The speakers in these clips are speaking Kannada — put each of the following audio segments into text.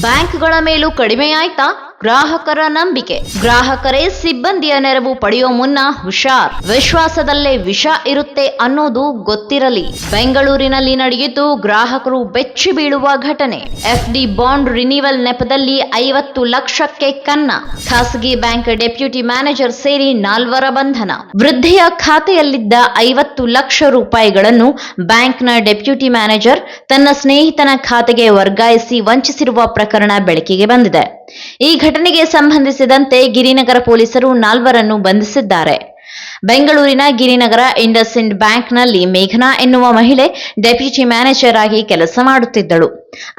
ಬ್ಯಾಂಕ್ಗಳ ಮೇಲೂ ಕಡಿಮೆಯಾಯ್ತಾ? ಗ್ರಾಹಕರ ನಂಬಿಕೆ. ಗ್ರಾಹಕರೇ ಸಿಬ್ಬಂದಿಯ ನೆರವು ಪಡೆಯೋ ಮುನ್ನ ಹುಷಾರ್. ವಿಶ್ವಾಸದಲ್ಲೇ ವಿಷ ಇರುತ್ತೆ ಅನ್ನೋದು ಗೊತ್ತಿರಲಿ. ಬೆಂಗಳೂರಿನಲ್ಲಿ ನಡೆಯಿತು ಗ್ರಾಹಕರು ಬೆಚ್ಚಿ ಬೀಳುವ ಘಟನೆ. ಎಫ್ಡಿ ಬಾಂಡ್ ರಿನಿವಲ್ ನೆಪದಲ್ಲಿ ಐವತ್ತು ಲಕ್ಷಕ್ಕೆ ಕನ್ನ. ಖಾಸಗಿ ಬ್ಯಾಂಕ್ ಡೆಪ್ಯೂಟಿ ಮ್ಯಾನೇಜರ್ ಸೇರಿ ನಾಲ್ವರ ಬಂಧನ. ವೃದ್ಧೆಯ ಖಾತೆಯಲ್ಲಿದ್ದ ಐವತ್ತು ಲಕ್ಷ ರೂಪಾಯಿಗಳನ್ನು ಬ್ಯಾಂಕ್ನ ಡೆಪ್ಯೂಟಿ ಮ್ಯಾನೇಜರ್ ತನ್ನ ಸ್ನೇಹಿತನ ಖಾತೆಗೆ ವರ್ಗಾಯಿಸಿ ವಂಚಿಸಿರುವ ಪ್ರಕರಣ ಬೆಳಕಿಗೆ ಬಂದಿದೆ. ಈ ಘಟನೆಗೆ ಸಂಬಂಧಿಸಿದಂತೆ ಗಿರಿನಗರ ಪೊಲೀಸರು ನಾಲ್ವರನ್ನು ಬಂಧಿಸಿದ್ದಾರೆ. ಬೆಂಗಳೂರಿನ ಗಿರಿನಗರ ಇಂಡಸ್ ಇಂಡ್ ಬ್ಯಾಂಕ್ನಲ್ಲಿ ಮೇಘನಾ ಎನ್ನುವ ಮಹಿಳೆ ಡೆಪ್ಯೂಟಿ ಮ್ಯಾನೇಜರ್ ಆಗಿ ಕೆಲಸ ಮಾಡುತ್ತಿದ್ದಳು.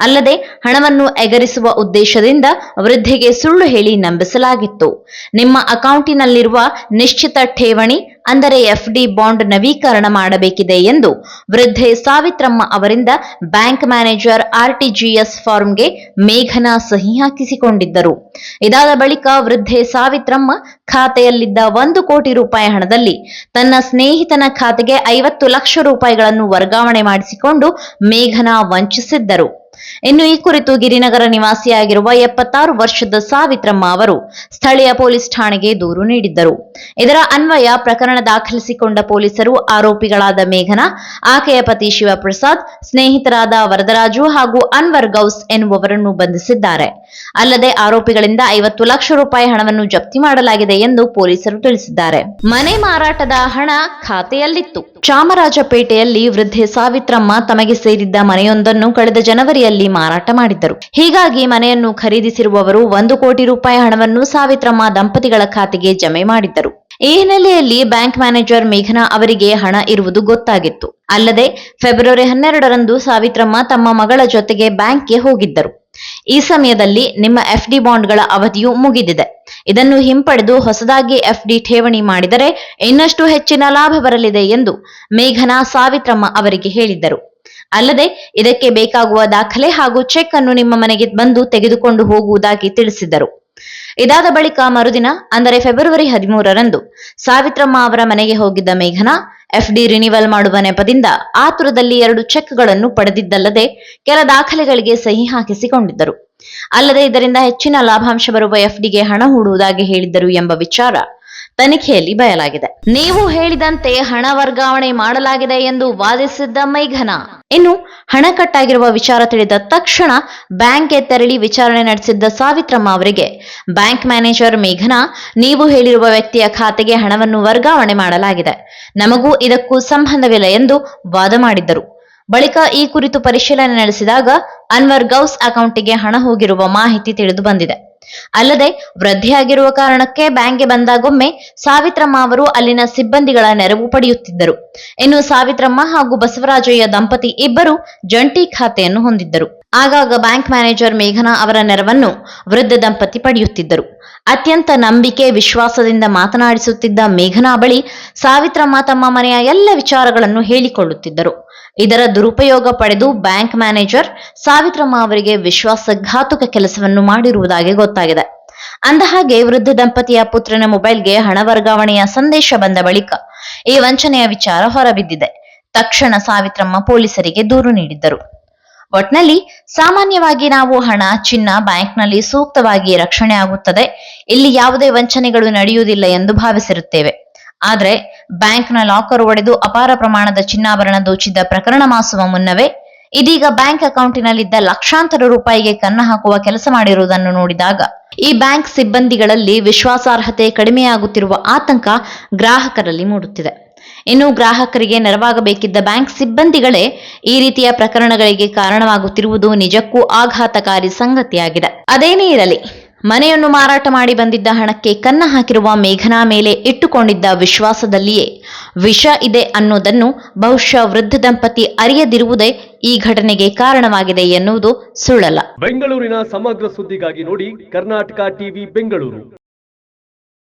ಅಲ್ಲದೆ ಹಣವನ್ನು ಎಗರಿಸುವ ಉದ್ದೇಶದಿಂದ ವೃದ್ಧೆಗೆ ಸುಳ್ಳು ಹೇಳಿ ನಂಬಿಸಲಾಗಿತ್ತು. ನಿಮ್ಮ ಅಕೌಂಟಿನಲ್ಲಿರುವ ನಿಶ್ಚಿತ ಠೇವಣಿ ಅಂದರೆ ಎಫ್ಡಿ ಬಾಂಡ್ ನವೀಕರಣ ಮಾಡಬೇಕಿದೆ ಎಂದು ವೃದ್ಧೆ ಸಾವಿತ್ರಮ್ಮ ಅವರಿಂದ ಬ್ಯಾಂಕ್ ಮ್ಯಾನೇಜರ್ ಆರ್ಟಿಜಿಎಸ್ ಫಾರ್ಮ್ಗೆ ಮೇಘನಾ ಸಹಿ ಹಾಕಿಸಿಕೊಂಡಿದ್ದರು. ಇದಾದ ಬಳಿಕ ವೃದ್ಧೆ ಸಾವಿತ್ರಮ್ಮ ಖಾತೆಯಲ್ಲಿದ್ದ ಒಂದು ಕೋಟಿ ರೂಪಾಯಿ ಹಣದಲ್ಲಿ ತನ್ನ ಸ್ನೇಹಿತನ ಖಾತೆಗೆ ಐವತ್ತು ಲಕ್ಷ ರೂಪಾಯಿಗಳನ್ನು ವರ್ಗಾವಣೆ ಮಾಡಿಸಿಕೊಂಡು ಮೇಘನಾ ವಂಚಿಸಿದ್ದರು. ಇನ್ನು ಈ ಕುರಿತು ಗಿರಿನಗರ ನಿವಾಸಿಯಾಗಿರುವ ಎಪ್ಪತ್ತಾರು ವರ್ಷದ ಸಾವಿತ್ರಮ್ಮ ಅವರು ಸ್ಥಳೀಯ ಪೊಲೀಸ್ ಠಾಣೆಗೆ ದೂರು ನೀಡಿದ್ದರು. ಇದರ ಅನ್ವಯ ಪ್ರಕರಣ ದಾಖಲಿಸಿಕೊಂಡ ಪೊಲೀಸರು ಆರೋಪಿಗಳಾದ ಮೇಘನಾ, ಆಕೆಯ ಪತಿ ಶಿವಪ್ರಸಾದ್, ಸ್ನೇಹಿತರಾದ ವರದರಾಜು ಹಾಗೂ ಅನ್ವರ್ ಗೌಸ್ ಎನ್ನುವವರನ್ನು ಬಂಧಿಸಿದ್ದಾರೆ. ಅಲ್ಲದೆ ಆರೋಪಿಗಳಿಂದ ಐವತ್ತು ಲಕ್ಷ ರೂಪಾಯಿ ಹಣವನ್ನು ಜಪ್ತಿ ಮಾಡಲಾಗಿದೆ ಎಂದು ಪೊಲೀಸರು ತಿಳಿಸಿದ್ದಾರೆ. ಮನೆ ಮಾರಾಟದ ಹಣ ಖಾತೆಯಲ್ಲಿತ್ತು. ಚಾಮರಾಜಪೇಟೆಯಲ್ಲಿ ವೃದ್ಧೆ ಸಾವಿತ್ರಮ್ಮ ತಮಗೆ ಸೇರಿದ್ದ ಮನೆಯೊಂದನ್ನು ಕಳೆದ ಜನವರಿಯಲ್ಲಿ ಮಾರಾಟ ಮಾಡಿದ್ದರು. ಹೀಗಾಗಿ ಮನೆಯನ್ನು ಖರೀದಿಸಿರುವವರು ಒಂದು ಕೋಟಿ ರೂಪಾಯಿ ಹಣವನ್ನು ಸಾವಿತ್ರಮ್ಮ ದಂಪತಿಗಳ ಖಾತೆಗೆ ಜಮೆ ಮಾಡಿದ್ದರು. ಈ ಹಿನ್ನೆಲೆಯಲ್ಲಿ ಬ್ಯಾಂಕ್ ಮ್ಯಾನೇಜರ್ ಮೇಘನಾ ಅವರಿಗೆ ಹಣ ಇರುವುದು ಗೊತ್ತಾಗಿತ್ತು. ಅಲ್ಲದೆ, ಫೆಬ್ರವರಿ ಹನ್ನೆರಡರಂದು ಸಾವಿತ್ರಮ್ಮ ತಮ್ಮ ಮಗಳ ಜೊತೆಗೆ ಬ್ಯಾಂಕ್ಗೆ ಹೋಗಿದ್ದರು. ಈ ಸಮಯದಲ್ಲಿ ನಿಮ್ಮ ಎಫ್ಡಿ ಬಾಂಡ್ಗಳ ಅವಧಿಯು ಮುಗಿದಿದೆ. ಇದನ್ನು ಹಿಂಪಡೆದು ಹೊಸದಾಗಿ ಎಫ್ಡಿ ಠೇವಣಿ ಮಾಡಿದರೆ ಇನ್ನಷ್ಟು ಹೆಚ್ಚಿನ ಲಾಭ ಬರಲಿದೆ ಎಂದು ಮೇಘನಾ ಸಾವಿತ್ರಮ್ಮ ಅವರಿಗೆ ಹೇಳಿದ್ದರು. ಅಲ್ಲದೆ ಇದಕ್ಕೆ ಬೇಕಾಗುವ ದಾಖಲೆ ಹಾಗೂ ಚೆಕ್ ಅನ್ನು ನಿಮ್ಮ ಮನೆಗೆ ಬಂದು ತೆಗೆದುಕೊಂಡು ಹೋಗುವುದಾಗಿ ತಿಳಿಸಿದರು. ಇದಾದ ಬಳಿಕ ಮರುದಿನ, ಅಂದರೆ ಫೆಬ್ರವರಿ ಹದಿಮೂರರಂದು, ಸಾವಿತ್ರಮ್ಮ ಅವರ ಮನೆಗೆ ಹೋಗಿದ್ದ ಮೇಘನಾ, ಎಫ್ಡಿ ರಿನಿವಲ್ ಮಾಡುವ ನೆಪದಿಂದ ಆತುರದಲ್ಲಿ ಎರಡು ಚೆಕ್ಗಳನ್ನು ಪಡೆದಿದ್ದಲ್ಲದೆ ಕೆಲ ದಾಖಲೆಗಳಿಗೆ ಸಹಿ ಹಾಕಿಸಿಕೊಂಡಿದ್ದರು. ಅಲ್ಲದೆ ಇದರಿಂದ ಹೆಚ್ಚಿನ ಲಾಭಾಂಶ ಬರುವ ಎಫ್ಡಿಗೆ ಹಣ ಹೂಡುವುದಾಗಿ ಹೇಳಿದ್ದರು ಎಂಬ ವಿಚಾರ ತನಿಖೆಯಲ್ಲಿ ಬಯಲಾಗಿದೆ. ನೀವು ಹೇಳಿದಂತೆ ಹಣ ವರ್ಗಾವಣೆ ಮಾಡಲಾಗಿದೆ ಎಂದು ವಾದಿಸಿದ್ದ ಮೈಘನಾ. ಇನ್ನು ಹಣ ಕಟ್ಟಾಗಿರುವ ವಿಚಾರ ತಿಳಿದ ತಕ್ಷಣ ಬ್ಯಾಂಕ್ಗೆ ತೆರಳಿ ವಿಚಾರಣೆ ನಡೆಸಿದ್ದ ಸಾವಿತ್ರಮ್ಮ ಅವರಿಗೆ, ಬ್ಯಾಂಕ್ ಮ್ಯಾನೇಜರ್ ಮೇಘನಾ, ನೀವು ಹೇಳಿರುವ ವ್ಯಕ್ತಿಯ ಖಾತೆಗೆ ಹಣವನ್ನು ವರ್ಗಾವಣೆ ಮಾಡಲಾಗಿದೆ. ನಮಗೂ ಇದಕ್ಕೂ ಸಂಬಂಧವಿಲ್ಲ ಎಂದು ವಾದ ಮಾಡಿದ್ದರು. ಬಳಿಕ ಈ ಕುರಿತು ಪರಿಶೀಲನೆ ನಡೆಸಿದಾಗ, ಅನ್ವರ್ ಗೌಸ್ ಅಕೌಂಟಿಗೆ ಹಣ ಹೋಗಿರುವ ಮಾಹಿತಿ ತಿಳಿದು ಬಂದಿದೆ. ಅಲ್ಲದೆ ವೃದ್ಧಿಯಾಗಿರುವ ಕಾರಣಕ್ಕೆ ಬ್ಯಾಂಕ್ಗೆ ಬಂದಾಗೊಮ್ಮೆ ಸಾವಿತ್ರಮ್ಮ ಅವರು ಅಲ್ಲಿನ ಸಿಬ್ಬಂದಿಗಳ ನೆರವು ಪಡೆಯುತ್ತಿದ್ದರು. ಇನ್ನು ಸಾವಿತ್ರಮ್ಮ ಹಾಗೂ ಬಸವರಾಜಯ್ಯ ದಂಪತಿ ಇಬ್ಬರು ಜಂಟಿ ಖಾತೆಯನ್ನು ಹೊಂದಿದ್ದರು. ಆಗಾಗ ಬ್ಯಾಂಕ್ ಮ್ಯಾನೇಜರ್ ಮೇಘನಾ ಅವರ ನೆರವನ್ನು ವೃದ್ಧ ದಂಪತಿ ಪಡೆಯುತ್ತಿದ್ದರು. ಅತ್ಯಂತ ನಂಬಿಕೆ, ವಿಶ್ವಾಸದಿಂದ ಮಾತನಾಡಿಸುತ್ತಿದ್ದ ಮೇಘನಾ ಬಳಿ ಸಾವಿತ್ರಮ್ಮ ತಮ್ಮ ಮನೆಯ ಎಲ್ಲ ವಿಚಾರಗಳನ್ನು ಹೇಳಿಕೊಳ್ಳುತ್ತಿದ್ದರು. ಇದರ ದುರುಪಯೋಗ ಪಡೆದು ಬ್ಯಾಂಕ್ ಮ್ಯಾನೇಜರ್ ಸಾವಿತ್ರಮ್ಮ ಅವರಿಗೆ ವಿಶ್ವಾಸಘಾತುಕ ಕೆಲಸವನ್ನು ಮಾಡಿರುವುದಾಗಿ ಗೊತ್ತಾಗಿದೆ. ಅಂದಹಾಗೆ, ವೃದ್ಧ ದಂಪತಿಯ ಪುತ್ರನ ಮೊಬೈಲ್ಗೆ ಹಣ ವರ್ಗಾವಣೆಯ ಸಂದೇಶ ಬಂದ ಬಳಿಕ ಈ ವಂಚನೆಯ ವಿಚಾರ ಹೊರಬಿದ್ದಿದೆ. ತಕ್ಷಣ ಸಾವಿತ್ರಮ್ಮ ಪೊಲೀಸರಿಗೆ ದೂರು ನೀಡಿದ್ದರು. ಒಟ್ನಲ್ಲಿ, ಸಾಮಾನ್ಯವಾಗಿ ನಾವು ಹಣ, ಚಿನ್ನ ಬ್ಯಾಂಕ್ನಲ್ಲಿ ಸೂಕ್ತವಾಗಿ ರಕ್ಷಣೆ ಆಗುತ್ತದೆ. ಇಲ್ಲಿ ಯಾವುದೇ ವಂಚನೆಗಳು ನಡೆಯುವುದಿಲ್ಲ ಎಂದು ಭಾವಿಸಿರುತ್ತೇವೆ. ಆದ್ರೆ ಬ್ಯಾಂಕ್ನ ಲಾಕರ್ ಒಡೆದು ಅಪಾರ ಪ್ರಮಾಣದ ಚಿನ್ನಾಭರಣ ದೋಚಿದ್ದ ಪ್ರಕರಣ ಮಾಸುವ ಮುನ್ನವೇ ಇದೀಗ ಬ್ಯಾಂಕ್ ಅಕೌಂಟಿನಲ್ಲಿದ್ದ ಲಕ್ಷಾಂತರ ರೂಪಾಯಿಗೆ ಕನ್ನ ಹಾಕುವ ಕೆಲಸ ಮಾಡಿರುವುದನ್ನು ನೋಡಿದಾಗ ಈ ಬ್ಯಾಂಕ್ ಸಿಬ್ಬಂದಿಗಳಲ್ಲಿ ವಿಶ್ವಾಸಾರ್ಹತೆ ಕಡಿಮೆಯಾಗುತ್ತಿರುವ ಆತಂಕ ಗ್ರಾಹಕರಲ್ಲಿ ಮೂಡುತ್ತಿದೆ. ಇನ್ನು ಗ್ರಾಹಕರಿಗೆ ನೆರವಾಗಬೇಕಿದ್ದ ಬ್ಯಾಂಕ್ ಸಿಬ್ಬಂದಿಗಳೇ ಈ ರೀತಿಯ ಪ್ರಕರಣಗಳಿಗೆ ಕಾರಣವಾಗುತ್ತಿರುವುದು ನಿಜಕ್ಕೂ ಆಘಾತಕಾರಿ ಸಂಗತಿಯಾಗಿದೆ. ಅದೇನೇ ಇರಲಿ ಮನೆಯನ್ನು ಮಾರಾಟ ಮಾಡಿ ಬಂದಿದ್ದ ಹಣಕ್ಕೆ ಕನ್ನ ಹಾಕಿರುವ ಮೇಘನಾ ಮೇಲೆ ಇಟ್ಟುಕೊಂಡಿದ್ದ ವಿಶ್ವಾಸದಲ್ಲಿಯೇ ವಿಷ ಇದೆ ಅನ್ನೋದನ್ನು ಬಹುಶಃ ವೃದ್ಧ ದಂಪತಿ ಅರಿಯದಿರುವುದೇ ಈ ಘಟನೆಗೆ ಕಾರಣವಾಗಿದೆ ಎನ್ನುವುದು ಸುಳ್ಳಲ್ಲ. ಬೆಂಗಳೂರಿನ ಸಮಗ್ರ ಸುದ್ದಿಗಾಗಿ ನೋಡಿ ಕರ್ನಾಟಕ ಟಿವಿ ಬೆಂಗಳೂರು.